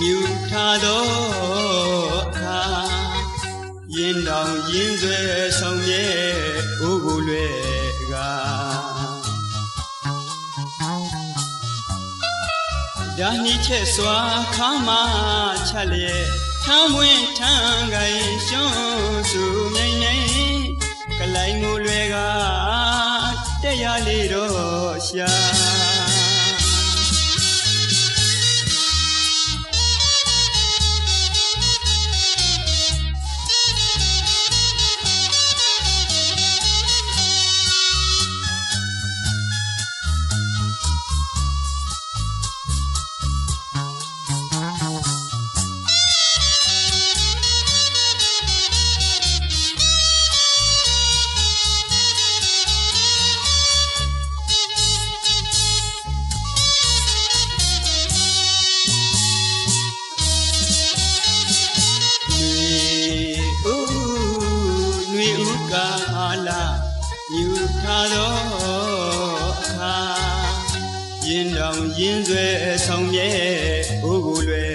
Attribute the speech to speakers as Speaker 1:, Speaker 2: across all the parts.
Speaker 1: မြူထားသောအခါရင်တောင်ရင်ဆွဲဆောင်မြဲအိုးကိုလွဲကဒါနှိချက်စွာခါမချက်လျက်ထမ်းပွင့်ထမ်းကိုင်ရှွန်းစုမြိန်မြိန်ကလိုင်းကိုလွဲကတရားလေးတော့ရှာ ထားသောအခါရင်တောင်ရင်ဆွဲဆောင်မြဲအိုးကိုလွဲ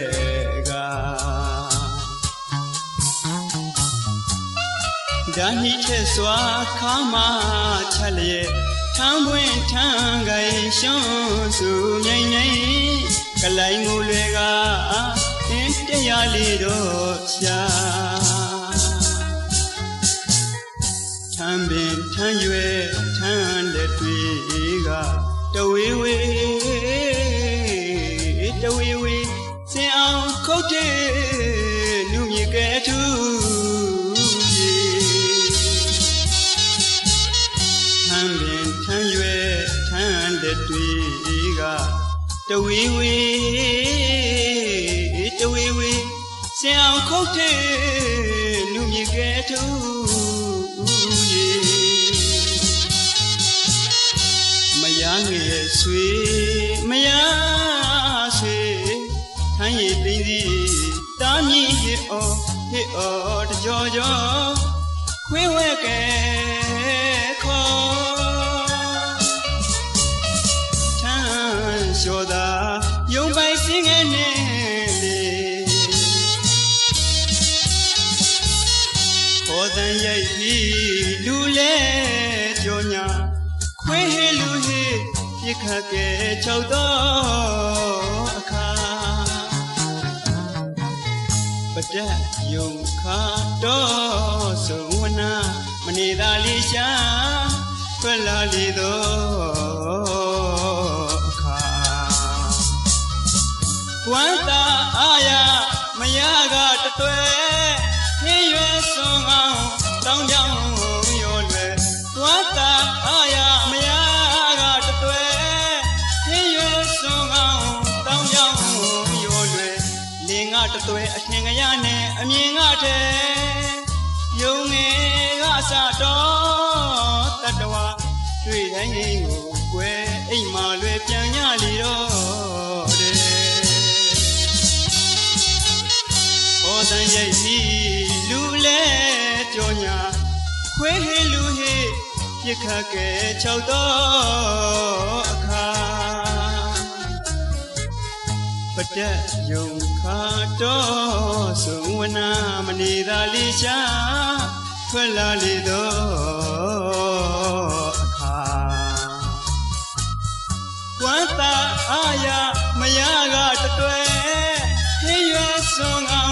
Speaker 1: ကဒါနှိချက်စွာခါမချက်လျက်ထမ်းပွင့်ထမ်းကိုင်ရှွန်းစုမြိန်မြိန်ကလိုင်းကိုလွဲကအင်းတရားလေးတော့ရှာထမ်းပင်ထ မ်းရွယ်ထမ်းလက်တွေကတဝေဝေတဝေဝေစင်အောင်ခုတ်တဲ့လူမြေကဲထူရေထမ်းပင်ထမ်းရွယ်ထမ်းလက်တွေကတဝေဝေတဝေဝေစင်အောင်ခုတ်တဲ့လူမြေကဲထူ ဆွေမယားဆွေထမ်းရည်သိသိတာမြင့်ဟစ်အော်ဟစ်အော်တကြောကြောခွေးဝဲကဲခေါ်ထမ်းလျှော်သာ ခတ်ကဲချောက်တော့အခါပဒတ်ယုံခါတော့သုံဝနာမနေသာလေးရှာထွက်လာလေတော့အခါဝမ်းသာအာရမရကတတွဲဟင်းရွယ်စွန်အောင်တောင်းကြောင် င်ကတတွဲအထင်ကရနဲ့အမြင်ကထဲယုံငယ်ကစတော့တတဝတွေ့တိုင်းရင်ကိုကွယ်အိမ်မာလွယ်ပြန်ညလီတော့တဲ့ဟောတန်ရိုက်စီလူလဲကြောညာခွေးဟေလူဟေပြစ်ခတ်ကဲ၆တော့ ပဒတ်ယုံခါတော့သုံဝနာမနေသာလေးရှာထွက်လာလေတော့အခါဝမ်းသာအာရမရကတတွဲဟင်းရွယ်စွ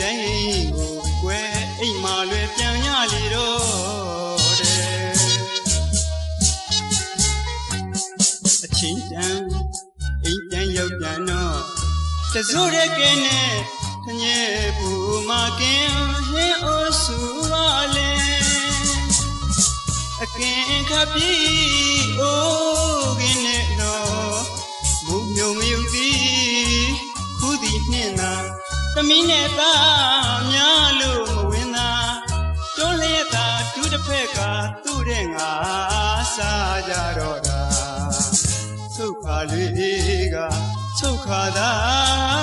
Speaker 1: တွေ့တိုင်းကိုကွယ်အိမ်မာလွယ်ပြန်ရလေတော့တဲ့အချင်းတန်အိမ်တန်ရောက်ပြန်တော့တစိုးတဲ့ကဲနဲ့ခညဲပူမကင်ဟင်းအိုးစုပါလေအကင်ခပ်ပြီး သမီးနဲ့သားများလို့မဝင်သာတွန်းလျက်သာတူတစ်ဖက်ကသူ့တဲ့ငါစားကြတော့တာဆုတ်ခခါလေးကချုပ်ခါသာ